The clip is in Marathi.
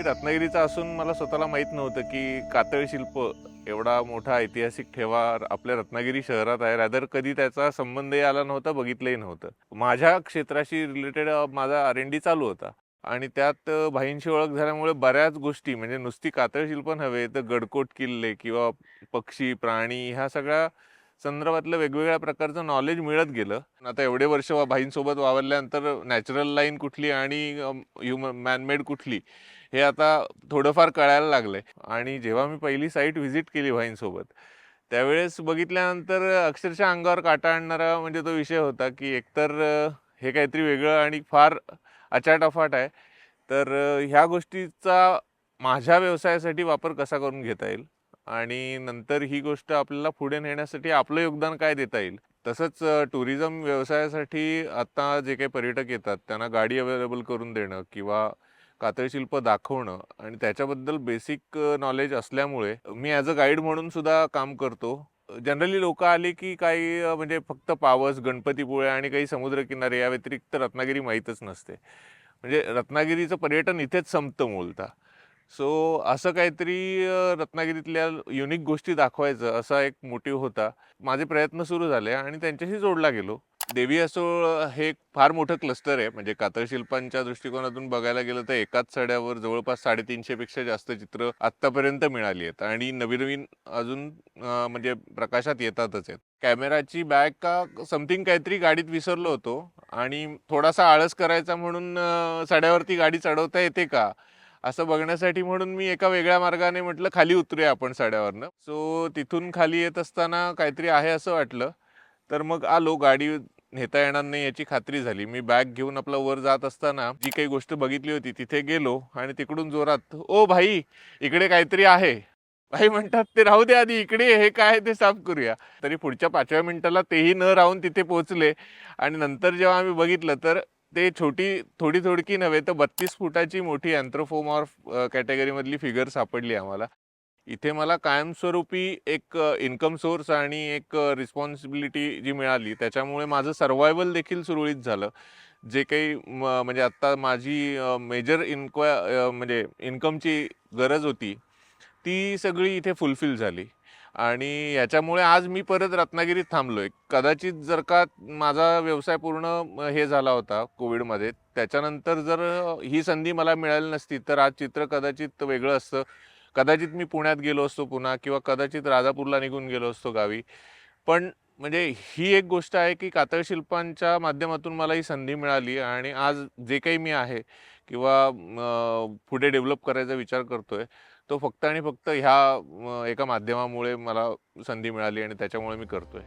मी रत्नागिरीचा असून मला स्वतःला माहीत नव्हतं की कातळ शिल्प एवढा मोठा ऐतिहासिक ठेवा आपल्या रत्नागिरी शहरात आहे. रादर कधी त्याचा संबंधही आला नव्हता बघितलंही नव्हतं. माझ्या क्षेत्राशी रिलेटेड माझा आर एन डी चालू होता. आणि त्यात भाईंशी ओळख झाल्यामुळे बऱ्याच गोष्टी म्हणजे नुसती कातळ शिल्प नव्हे तर गडकोट किल्ले किंवा पक्षी प्राणी ह्या सगळ्या संदर्भातलं वेगवेगळ्या प्रकारचं नॉलेज मिळत गेलं. आता एवढे वर्ष वा- भाईंसोबत वावरल्यानंतर नॅचरल लाईन कुठली आणि ह्युमन मॅनमेड कुठली हे आता थोडंफार कळायला लागलं आहे आणि जेव्हा मी पहिली साईट व्हिजिट केली भाईंसोबत त्यावेळेस बघितल्यानंतर अक्षरशः अंगावर काटा आणणारा म्हणजे तो विषय होता की एकतर हे काहीतरी वेगळं आणि फार अचाटअफाट आहे. तर ह्या गोष्टीचा माझ्या व्यवसायासाठी वापर कसा करून घेता येईल? आणि नंतर ही गोष्ट आपल्याला पुढे नेण्यासाठी आपलं योगदान काय देता येईल? तसंच टुरिझम व्यवसायासाठी आता जे काही पर्यटक येतात त्यांना गाडी अवेलेबल करून देणं किंवा कातळशिल्प दाखवणं आणि त्याच्याबद्दल बेसिक नॉलेज असल्यामुळे मी ॲज अ गाईड म्हणून सुद्धा काम करतो. जनरली लोक आले की काही म्हणजे फक्त पावस गणपतीपुळे आणि काही समुद्रकिनारे या व्यतिरिक्त रत्नागिरी माहीतच नसते. म्हणजे रत्नागिरीचं पर्यटन इथेच संपतं मूलतः. सो असं काहीतरी रत्नागिरीतल्या युनिक गोष्टी दाखवायचं असा एक मोटिव्ह होता. माझे प्रयत्न सुरू झाले आणि त्यांच्याशी जोडला गेलो. देवी असोळ हे एक फार मोठं क्लस्टर आहे. म्हणजे कातळशिल्पांच्या दृष्टिकोनातून बघायला गेलं तर एकाच सड्यावर जवळपास साडेतीनशेपेक्षा जास्त चित्र आत्तापर्यंत मिळाली आहेत. आणि नवीन नवीन अजून म्हणजे प्रकाशात येतातच आहेत. कॅमेराची बॅग का समथिंग काहीतरी गाडीत विसरलो होतो. आणि थोडासा आळस करायचा म्हणून साड्यावरती गाडी चढवता येते का? असं बघण्यासाठी म्हणून मी एका वेगळ्या मार्गाने म्हटलं खाली उतरूया आपण साड्यावरनं. सो तिथून खाली येत असताना काहीतरी आहे असं वाटलं. तर मग आलो गाडी नेता येणार नाही याची खात्री झाली. मी बॅग घेऊन आपलं वर जात असताना जी काही गोष्ट बघितली होती तिथे गेलो आणि तिकडून जोरात ओ भाई इकडे काहीतरी आहे. भाई म्हणतात ते राहू दे आधी इकडे हे काय ते साफ करूया. तरी पुढच्या पाचव्या मिनिटाला तेही न राहून तिथे पोहोचले. आणि नंतर जेव्हा आम्ही बघितलं तर ते छोटी थोडी थोडकी नव्हे तर बत्तीस फुटाची मोठी अँथ्रोफोमॉर्फ कॅटेगरीमधली फिगर सापडली आम्हाला. इथे मला कायमस्वरूपी एक इन्कम सोर्स आणि एक रिस्पॉन्सिबिलिटी जी मिळाली त्याच्यामुळे माझं सर्वायवल देखील सुरळीत झालं. जे काही म- म्हणजे आत्ता माझी मेजर इन्क्वाय म्हणजे इन्कमची गरज होती ती सगळी इथे फुलफिल झाली. आणि याच्यामुळे आज मी परत रत्नागिरीत थांबलोय. कदाचित जर का माझा व्यवसाय पूर्ण हे झाला होता कोविडमध्ये त्याच्यानंतर जर ही संधी मला मिळाली नसती तर आज चित्र कदाचित वेगळं असतं. कदाचित मी पुण्यात गेलो असतो पुन्हा किंवा कदाचित राजापूरला निघून गेलो असतो गावी. पण म्हणजे ही एक गोष्ट आहे की कातळ शिल्पांच्या माध्यमातून मला ही संधी मिळाली आणि आज जे काही मी आहे किंवा पुढे डेव्हलप करायचा विचार करतोय तो फक्त आणि फक्त ह्या एका माध्यमामुळे मला संधी मिळाली आणि त्याच्यामुळे मी करतोय.